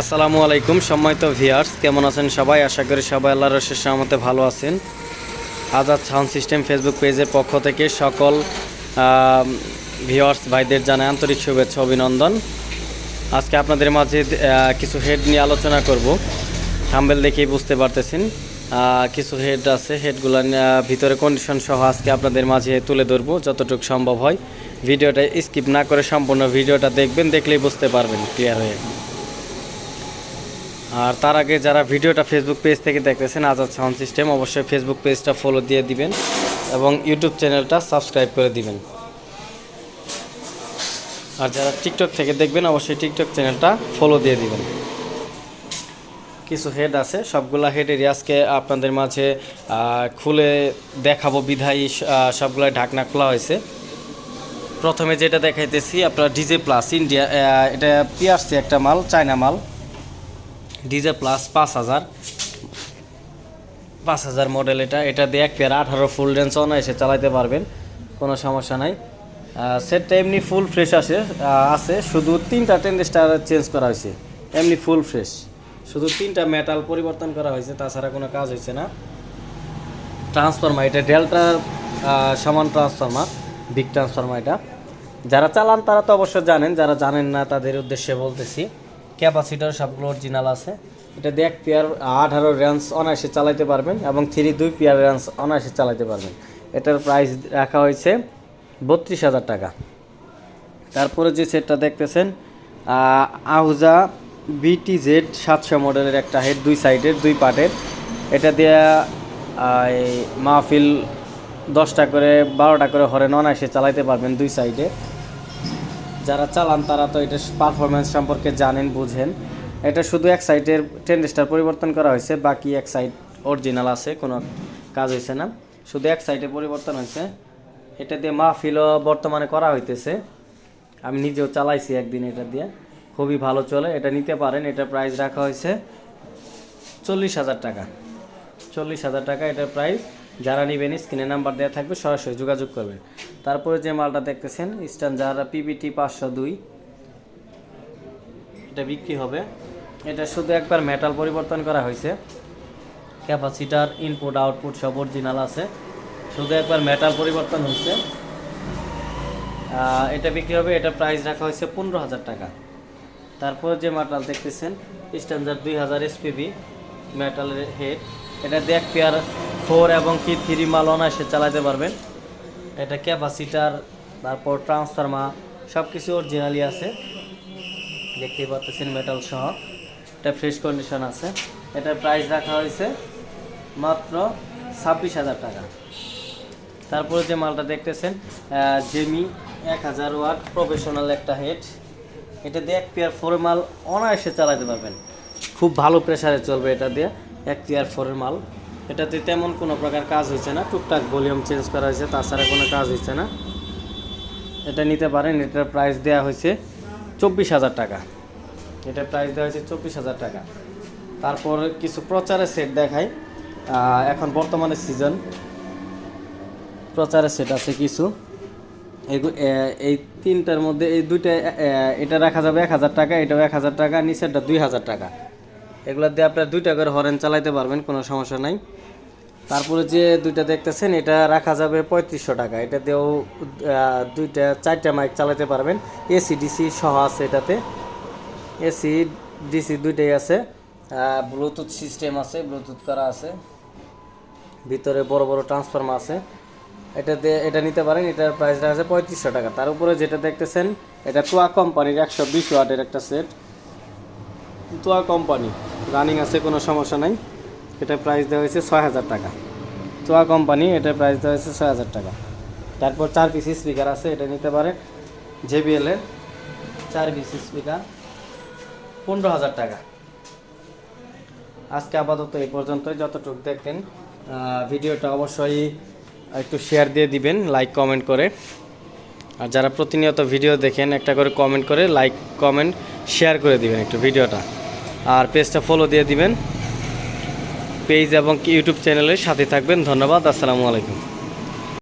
আসসালামু আলাইকুম সম্মানিত ভিয়ার্স কেমন আছেন সবাই? আশা করি সবাই আল্লাহর রশের সহমতে ভালো আছেন। আজাদ সাউন্ড সিস্টেম ফেসবুক পেজের পক্ষ থেকে সকল ভিওয়ার্স ভাইদের জানাই আন্তরিক শুভেচ্ছা, অভিনন্দন। আজকে আপনাদের মাঝে কিছু হেড নিয়ে আলোচনা করব। থাম্বেল দেখেই বুঝতে পারতেছেন কিছু হেড আছে। হেডগুলো ভিতরে কন্ডিশন সহ আজকে আপনাদের মাঝে তুলে ধরবো, যতটুকু সম্ভব হয়। ভিডিওটা স্কিপ না করে সম্পূর্ণ ভিডিওটা দেখবেন, দেখলেই বুঝতে পারবেন ক্লিয়ার হয়ে। আর তার আগে যারা ভিডিওটা ফেসবুক পেজ থেকে দেখতেছেন আজাদ সাউন্ড সিস্টেম অবশ্যই ফেসবুক পেজটা ফলো দিয়ে দিবেন এবং ইউটিউব চ্যানেলটা সাবস্ক্রাইব করে দিবেন। আর যারা টিকটক থেকে দেখবেন, অবশ্যই টিকটক চ্যানেলটা ফলো দিয়ে দিবেন। কিছু হেড আছে, সবগুলা হেডেরই আজকে আপনাদের মাঝে খুলে দেখাবো, বিধায়ী সবগুলা ঢাকনা খোলা হয়েছে। প্রথমে যেটা দেখাইতেছি, আপনার ডিজে প্লাস ইন্ডিয়া এটা পিআরসি একটা মাল চায়না মাল। ডিজে প্লাস পাঁচ হাজার। পাঁচ হাজার মডেল এটা। এটা দিয়ে এক পেয়ার আঠারো ফুল রেঞ্জ অনায়াসে চালাইতে পারবেন, কোনো সমস্যা নাই। সেটটা এমনি ফুল ফ্রেশ আসে আছে। শুধু তিনটা টেন্ডেস্টার চেঞ্জ করা হয়েছে। এমনি ফুল ফ্রেশ শুধু তিনটা মেটাল পরিবর্তন করা হয়েছে, তাছাড়া কোনো কাজ হয়েছে না। ট্রান্সফরমার এটা ডেল্টার সমান ট্রান্সফরমার বিগ ট্রান্সফরমার এটা। যারা চালান তারা তো অবশ্য জানেন, যারা জানেন না তাদের উদ্দেশ্যে বলতেছি। ক্যাপাসিটার সবগুলো অরিজিনাল আছে। এটা দিয়ে এক পেয়ার আঠারো রেঞ্জ অনায়াসে চালাতে পারবেন এবং থ্রি দুই পেয়ার রেঞ্জ অনায়াসে চালাতে পারবেন। এটার প্রাইস রাখা হয়েছে বত্রিশ হাজার টাকা। তারপরে যে সেটটা দেখতেছেন আহ, আহুজা বিটি জেড সাতশো মডেলের একটা হেড দুই সাইডের দুই পার্টের এটা দিয়ে মাহফিল দশটা করে বারোটা করে হরেন অনায়াসে চালাইতে পারবেন দুই সাইডে যারা চালান, তারা তো এটা পারফরমেন্স সম্পর্কে জানেন, বুঝেন। এটা শুধু এক সাইডের টেন্ডেস্টার পরিবর্তন করা হয়েছে, বাকি এক সাইড অরিজিনাল আছে, কোনো কাজ হয়েছে না। শুধু এক সাইডে পরিবর্তন হয়েছে। এটা দিয়ে মাহফিলও বর্তমানে করা হইতেছে। আমি নিজেও চালাইছি একদিন এটা দিয়ে। খুবই ভালো চলে, এটা নিতে পারেন, এটা প্রাইস রাখা হয়েছে চল্লিশ হাজার টাকা। চল্লিশ হাজার টাকা এটার প্রাইস যারা নেবেন স্ক্রিনে নাম্বার দেওয়া থাকবে সরাসরি যোগাযোগ করবেন। তারপরে যে মালটা দেখতেছেন স্ট্যান্ড যারা পিবিটি পাঁচশো দুই। এটা বিক্রি হবে? এটা শুধু একবার মেটাল পরিবর্তন করা হয়েছে। ক্যাপাসিটার ইনপুট আউটপুট সব অরিজিনাল আছে। শুধু একবার মেটাল পরিবর্তন হয়েছে। এটা বিক্রি হবে এটা প্রাইস রাখা হয়েছে পনেরো হাজার টাকা। তারপরে যে মেটাল দেখতেছেন স্ট্যান্ডার্ড দুই হাজার এসপিবি মেটালের হেড এটা দেখ পেয়ার ফোর এবং কি থ্রি মাল অনায়াসে চালাতে পারবেন। এটা ক্যাপাসিটার, তারপর ট্রান্সফার্মার সব কিছু অরিজিনালি আছে। দেখতেই পাচ্ছেন মেটাল সহ। এটা ফ্রেশ কন্ডিশন আছে। এটার প্রাইস রাখা হয়েছে মাত্র ছাব্বিশ হাজার টাকা। তারপরে যে মালটা দেখতেছেন জেমি এক হাজার ওয়াট প্রফেশনাল একটা হেড এটা দিয়ে এক পেয়ার ফোরের মাল অনায়াসে চালাতে পারবেন। খুব ভালো প্রেশারে চলবে এটা দিয়ে, এক পেয়ার ফোরের মাল। এটাতে তেমন কোনো প্রকার কাজ হয়েছে না। টুকটাক ভলিউম চেঞ্জ করা হয়েছে তাছাড়া কোনো কাজ হয়েছে না। এটা নিতে পারেন, এটার প্রাইস দেওয়া হয়েছে চব্বিশ হাজার টাকা। এটার প্রাইস দেওয়া হয়েছে চব্বিশ হাজার টাকা। তারপর কিছু প্রচারের সেট দেখাই। এখন বর্তমানে সিজন প্রচারের সেট আছে কিছু। এই তিনটার মধ্যে, এই দুইটা এটা রাখা যাবে এক হাজার টাকা, এটাও এক হাজার টাকা, নিচেরটা দুই হাজার টাকা। এগুলো দিয়ে আপনার দুইটা করে হরেন চালাইতে পারবেন, কোনো সমস্যা নাই। তারপরে যে দুইটা দেখতেছেন, এটা রাখা যাবে পঁয়ত্রিশশো টাকা। এটা দিয়েও দুইটা, চারটা মাইক চালাতে পারবেন। এসি ডিসি সহ আছে এটাতে। এসি ডিসি দুইটাই আছে। ব্লুটুথ সিস্টেম আছে ব্লুটুথ করা আছে। ভিতরে বড় বড় ট্রান্সফর্মার আছে। এটা দিয়ে, এটা নিতে পারেন, এটার প্রাইসটা আছে পঁয়ত্রিশশো টাকা। তার উপরে যেটা দেখতেছেন, এটা তোয়া কোম্পানির একশো বিশ ওয়াটের একটা সেট তোয়া কোম্পানি। রানিং আছে, কোনো সমস্যা নাই। এটা প্রাইস দেওয়া হয়েছে ছয় হাজার টাকা। তোয়া কোম্পানি এটার প্রাইস দেওয়া হয়েছে ছয় হাজার টাকা। তারপর চার পিস স্পিকার আছে, এটা নিতে পারে জেবিএল এর চার পিস স্পিকার পনেরো হাজার টাকা। আজকে আপাতত এই পর্যন্তই। যতটুকু দেখতেন ভিডিওটা অবশ্যই একটু শেয়ার দিয়ে দিবেন লাইক কমেন্ট করে। আর যারা প্রতিনিয়ত ভিডিও দেখেন, একটা করে কমেন্ট করে লাইক কমেন্ট শেয়ার করে দিবেন একটু ভিডিওটা। আর পেজটা ফলো দিয়ে দিবেন। পেজ এবং ইউটিউব চ্যানেলের সাথে থাকবেন। ধন্যবাদ। আসসালামু আলাইকুম।